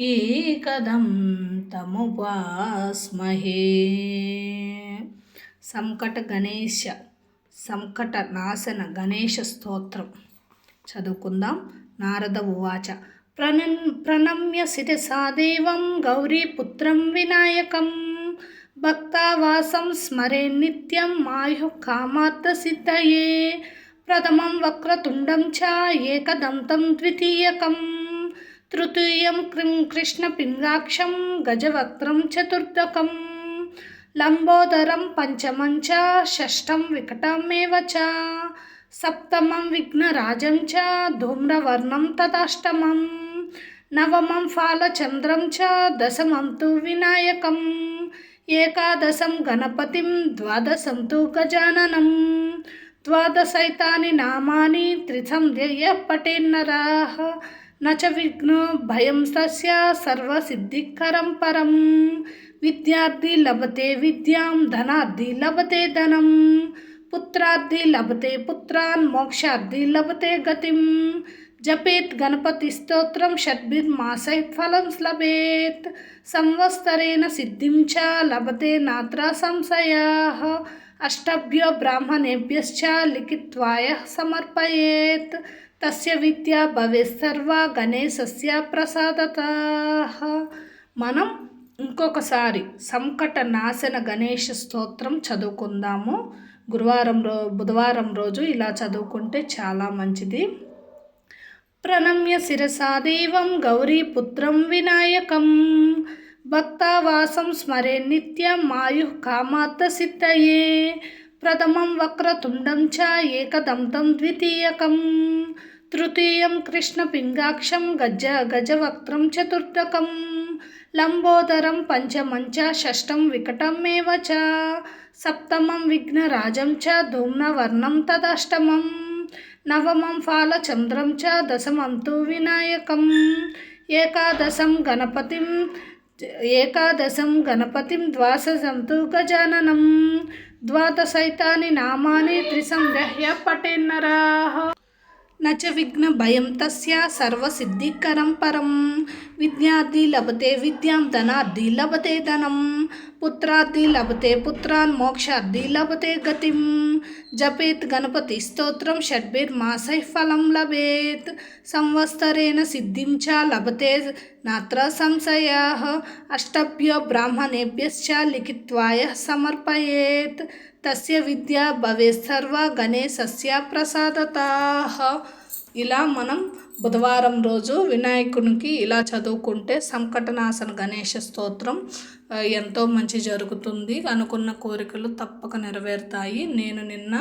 ఈకదం తముపాస్మహే సంకట గణేశ సంకట నాశన గణేశ స్తోత్రం. చదువుకుందాం నారద ఉవాచ. ప్రణన్ ప్రణమ్య శిరసా దేవం గౌరీపుత్రం వినాయకం. భక్తావాసం స్మరే నిత్యం మాయు కామార్థసిద్ధయే ప్రథమం వక్రతుండం చ ఏకదంతం ద్వితీయకం. తృతీయం క్రిం కృష్ణపింగాక్షం గజవక్త్రం చతుర్థకం. లంబోదరం పంచమం చ షష్టం వికటమేవ చ సప్తమం విఘ్నరాజం చ ధూమ్రవర్ణం తదాష్టమం. నవమం ఫాలచంద్రం చ దశమం తు వినాయకం. ఏకాదశం గణపతిం ద్వాదశం తు గజాననం. ద్వాదశైతాని నామాని త్రిసంధ్యయ పటేన్నరాः. నచ విఘ్నో భయం తస్య సర్వసిద్ధికరం పరం విద్యార్థి లభతే విద్యాం ధనార్థి లభతే ధనం పుత్రార్థి లభతే పుత్రాన్ మోక్షార్థి లభతే గతిం జపేత్ గణపతి స్తోత్రం షడ్భిర్మాసై ఫలం లభేత్ సంవత్సరేణ సిద్ధిం చ లభతే నాత్ర సంశయా అష్టభ్యో బ్రాహ్మణేభ్యశ్చ లిఖిత్వాయ సమర్పయేత్ తస్య విద్య భవేత్సర్వ గణేశస్య ప్రసాదత. మనం ఇంకొకసారి సంకట నాశన గణేష స్తోత్రం చదువుకుందాము. గురువారం రో బుధవారం రోజు ఇలా చదువుకుంటే చాలా మంచిది. ప్రణమ్య శిరసాదేవం గౌరీపుత్రం వినాయకం. భక్తావాసం స్మరే నిత్యం మాయు కామాత్త సిద్ధయే. ప్రథమం వక్రతుండం చ ఏకదంతం ద్వితీయకం. తృతీయం కృష్ణపింగాక్షం గజ గజవక్త్రం చతుర్థకం. లంబోదరం పంచమం చ షష్టం వికటమేవ చ. సప్తమం విఘ్నరాజం చ ధూమ్నవర్ణం తదష్టమం. నవమం ఫాలచంద్రం చ దశమం తు వినాయకం. ఏకాదశం గణపతిం ఏకాదశం గణపతిం ద్వాదశం తు గజాననం ద్వాదశైతాని నామాని త్రిసంధ్య నచ విఘ్న భయం తస్య సర్వసిద్ధికరం పరం. విద్యార్థి లభతే విద్యాం ధనార్థి లభతే ధనం. పుత్రార్థి లభతే పుత్రాన్ మోక్షార్థి లభతే గతిం. జపేత్ గణపతి స్తోత్రం షడ్భిర్మాసై ఫలం లభేత్. సంవత్సరేణ సిద్ధిం చ లభతే నాత్ర సంశయ. అష్టభ్యో బ్రాహ్మణేభ్యశ్చ లిఖిత్వాయ సమర్పయేత్. తస్య విద్య భవే సర్వ గణేశస్య ప్రసాదత. ఇలా మనం బుధవారం రోజు వినాయకునికి ఇలా చదువుకుంటే సంకటనాశన గణేష స్తోత్రం ఎంతో మంచి జరుగుతుంది అనుకున్న కోరికలు తప్పక నెరవేరుతాయి. నేను నిన్న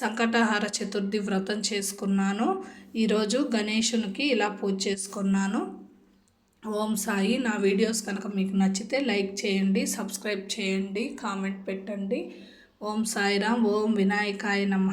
సంకటహార చతుర్థి వ్రతం చేసుకున్నాను. ఈరోజు గణేషునికి ఇలా పూజ చేసుకున్నాను. ఓం సాయి. నా వీడియోస్ కనుక మీకు నచ్చితే లైక్ చేయండి సబ్స్క్రైబ్ చేయండి కామెంట్ పెట్టండి. ఓం సాయిరామ్ ఓం వినాయకాయ నమ.